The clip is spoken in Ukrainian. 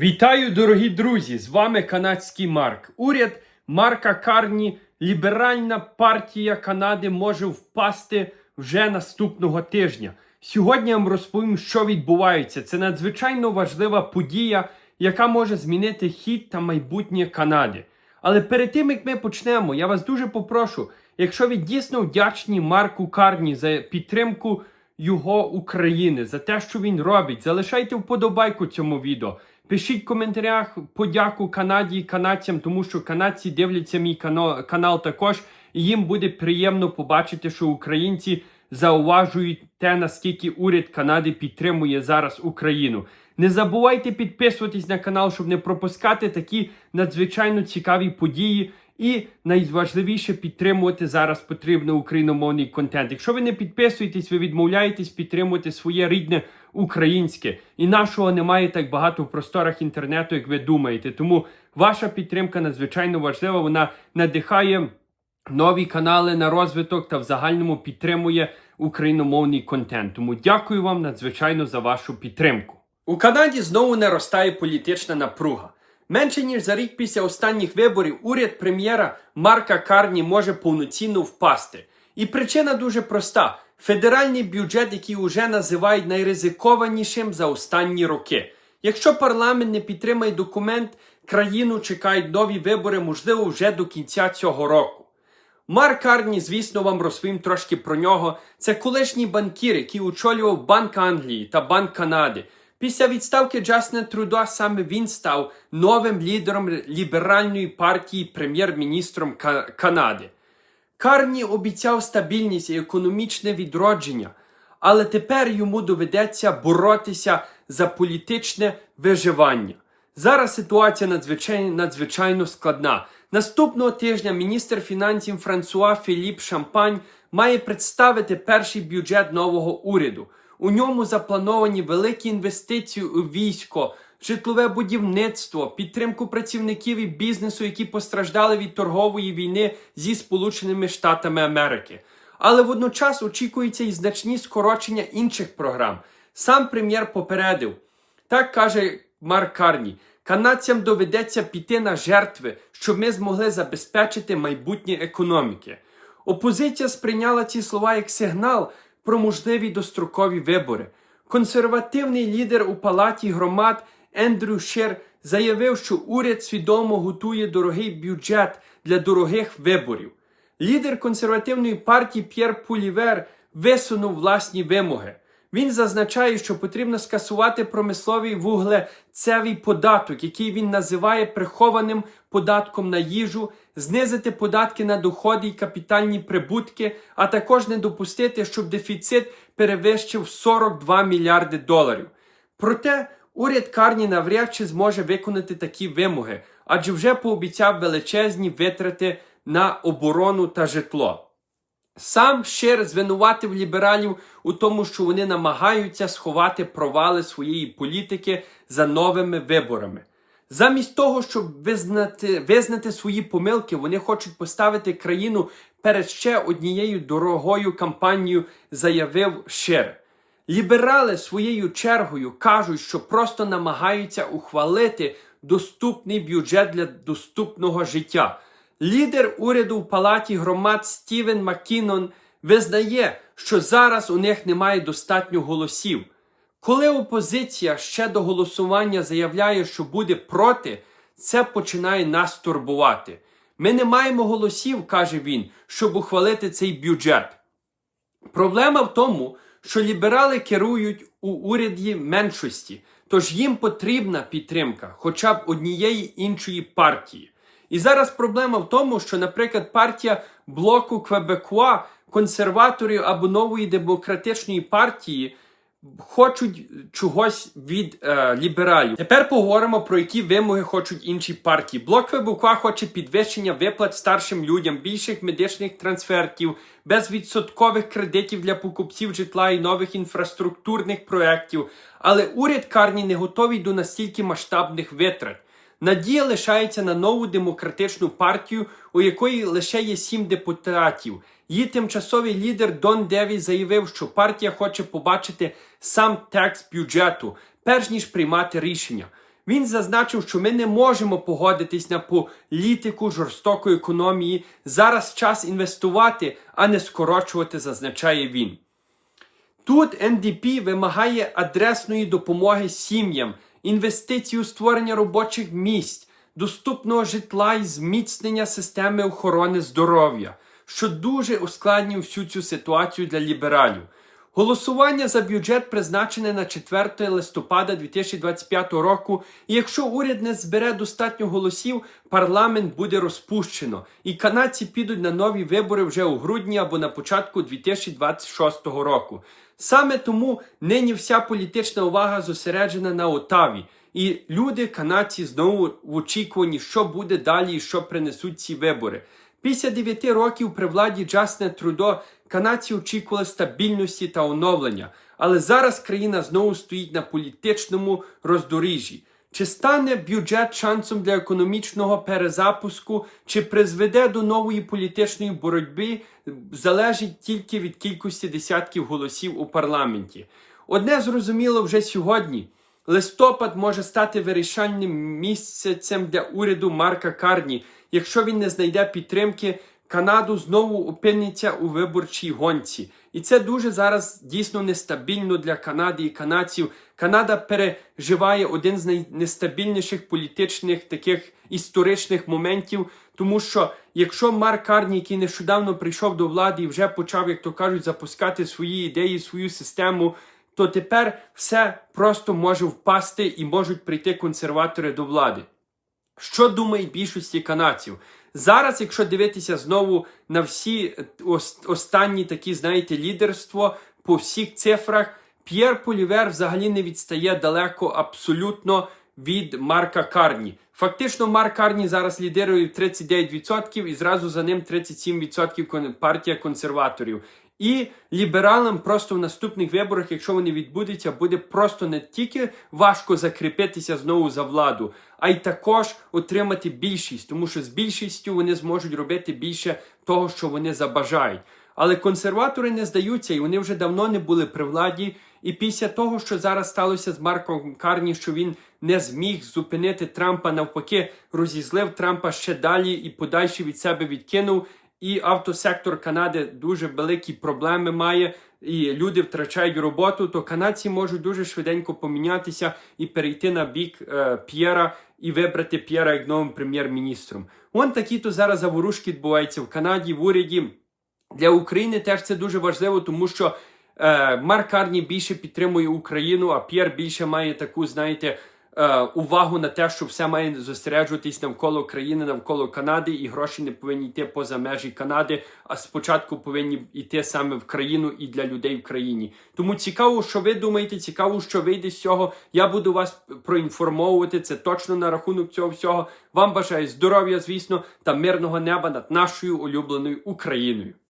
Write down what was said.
Вітаю, дорогі друзі! З вами канадський Марк. Уряд Марка Карні, ліберальна партія Канади може впасти вже наступного тижня. Сьогодні я вам розповім, що відбувається. Це надзвичайно важлива подія, яка може змінити хід та майбутнє Канади. Але перед тим як ми почнемо, я вас дуже попрошу, якщо ви дійсно вдячні Марку Карні за підтримку його України, за те, що він робить, залишайте вподобайку цьому відео. Пишіть в коментарях подяку Канаді і канадцям, тому що канадці дивляться мій канал, також, і їм буде приємно побачити, що українці зауважують те, наскільки уряд Канади підтримує зараз Україну. Не забувайте підписуватись на канал, щоб не пропускати такі надзвичайно цікаві події. І найважливіше підтримувати зараз потрібно україномовний контент. Якщо ви не підписуєтесь, ви відмовляєтесь підтримувати своє рідне українське, і нашого немає так багато в просторах інтернету, як ви думаєте. Тому ваша підтримка надзвичайно важлива. Вона надихає нові канали на розвиток та в загальному підтримує україномовний контент. Тому дякую вам надзвичайно за вашу підтримку. У Канаді знову наростає політична напруга. Менше ніж за рік після останніх виборів уряд прем'єра Марка Карні може повноцінно впасти. І причина дуже проста: федеральний бюджет, який уже називають найризикованішим за останні роки. Якщо парламент не підтримає документ, країну чекають нові вибори, можливо, вже до кінця цього року. Марк Карні, звісно, вам розповім трошки про нього. Це колишній банкір, який очолював Банк Англії та Банк Канади. Після відставки Джастина Трудо саме він став новим лідером ліберальної партії прем'єр-міністром Канади. Карні обіцяв стабільність і економічне відродження, але тепер йому доведеться боротися за політичне виживання. Зараз ситуація надзвичайно, надзвичайно складна. Наступного тижня міністр фінансів Франсуа Філіп Шампань має представити перший бюджет нового уряду. У ньому заплановані великі інвестиції у військо, житлове будівництво, підтримку працівників і бізнесу, які постраждали від торгової війни зі Сполученими Штатами Америки. Але водночас очікується і значні скорочення інших програм. Сам прем'єр попередив. Так каже Марк Карні. Канадцям доведеться піти на жертви, щоб ми змогли забезпечити майбутнє економіки. Опозиція сприйняла ці слова як сигнал про можливі дострокові вибори. Консервативний лідер у палаті громад Ендрю Шер заявив, що уряд свідомо готує дорогий бюджет для дорогих виборів. Лідер консервативної партії П'єр Пулівер висунув власні вимоги. Він зазначає, що потрібно скасувати промисловий вуглецевий податок, який він називає прихованим податком на їжу, знизити податки на доходи і капітальні прибутки, а також не допустити, щоб дефіцит перевищив 42 мільярди доларів. Проте уряд Карні навряд чи зможе виконати такі вимоги, адже вже пообіцяв величезні витрати на оборону та житло. Сам Шир звинуватив лібералів у тому, що вони намагаються сховати провали своєї політики за новими виборами. Замість того, щоб визнати, визнати свої помилки, вони хочуть поставити країну перед ще однією дорогою кампанією, заявив Шир. Ліберали своєю чергою кажуть, що просто намагаються ухвалити доступний бюджет для доступного життя. Лідер уряду в палаті громад Стівен Маккінон визнає, що зараз у них немає достатньо голосів. Коли опозиція ще до голосування заявляє, що буде проти, це починає нас турбувати. Ми не маємо голосів, каже він, щоб ухвалити цей бюджет. Проблема в тому, що ліберали керують у уряді меншості, тож їм потрібна підтримка хоча б однієї іншої партії. І зараз проблема в тому, що, наприклад, партія блоку Квебекуа, консерваторів або нової демократичної партії хочуть чогось від е, лібералів. Тепер поговоримо про які вимоги хочуть інші партії. Блок Квебекуа хоче підвищення виплат старшим людям, більших медичних трансфертів, безвідсоткових кредитів для покупців житла і нових інфраструктурних проєктів. Але уряд Карні не готовий до настільки масштабних витрат. Надія лишається на нову демократичну партію, у якої лише є сім депутатів. Її тимчасовий лідер Дон Деві заявив, що партія хоче побачити сам текст бюджету, перш ніж приймати рішення. Він зазначив, що ми не можемо погодитись на політику жорстокої економії. Зараз час інвестувати, а не скорочувати, зазначає він. Тут НДП вимагає адресної допомоги сім'ям, інвестицій у створення робочих місць, доступного житла і зміцнення системи охорони здоров'я, що дуже ускладнює всю цю ситуацію для лібералів. Голосування за бюджет призначене на 4 листопада 2025 року. І якщо уряд не збере достатньо голосів, парламент буде розпущено, і канадці підуть на нові вибори вже у грудні або на початку 2026 року. Саме тому нині вся політична увага зосереджена на Отаві. І люди, канадці, знову в очікуванні, що буде далі і що принесуть ці вибори. Після 9 років при владі Джасне Трудо канадці очікували стабільності та оновлення, але зараз країна знову стоїть на політичному роздоріжжі. Чи стане бюджет шансом для економічного перезапуску, чи призведе до нової політичної боротьби, залежить тільки від кількості десятків голосів у парламенті. Одне зрозуміло вже сьогодні. Листопад може стати вирішальним місяцем для уряду Марка Карні. Якщо він не знайде підтримки, Канаду знову опиниться у виборчій гонці. І це дуже зараз дійсно нестабільно для Канади і канадців. Канада переживає один з найнестабільніших політичних таких історичних моментів, тому що якщо Марк Карні, який нещодавно прийшов до влади і вже почав, як то кажуть, запускати свої ідеї, свою систему то тепер все просто може впасти і можуть прийти консерватори до влади. Що думає більшості канадців? Зараз, якщо дивитися знову на всі останні такі, знаєте, лідерство по всіх цифрах, П'єр Полівер взагалі не відстає далеко абсолютно від Марка Карні. Фактично, Марк Карні зараз лідирує 39% і зразу за ним 37% кон- партія консерваторів. І лібералам просто в наступних виборах, якщо вони відбудуться, буде просто не тільки важко закріпитися знову за владу, а й також отримати більшість, тому що з більшістю вони зможуть робити більше того, що вони забажають. Але консерватори не здаються, і вони вже давно не були при владі. І після того, що зараз сталося з Марком Карні, що він не зміг зупинити Трампа, навпаки, розізлив Трампа ще далі і подальше від себе відкинув. І автосектор Канади дуже великі проблеми має, і люди втрачають роботу, то канадці можуть дуже швиденько помінятися і перейти на бік е, П'єра і вибрати П'єра як новим прем'єр-міністром. Вон такі то зараз заворушки відбуваються в Канаді, в уряді. Для України теж це дуже важливо, тому що е, Марк Карні більше підтримує Україну, а П'єр більше має таку, знаєте, е, увагу на те, що все має зосереджуватись навколо країни, навколо Канади, і гроші не повинні йти поза межі Канади, а спочатку повинні йти саме в країну і для людей в країні. Тому цікаво, що ви думаєте, цікаво, що вийде з цього. Я буду вас проінформовувати. Це точно на рахунок цього всього. Вам бажаю здоров'я, звісно, та мирного неба над нашою улюбленою Україною.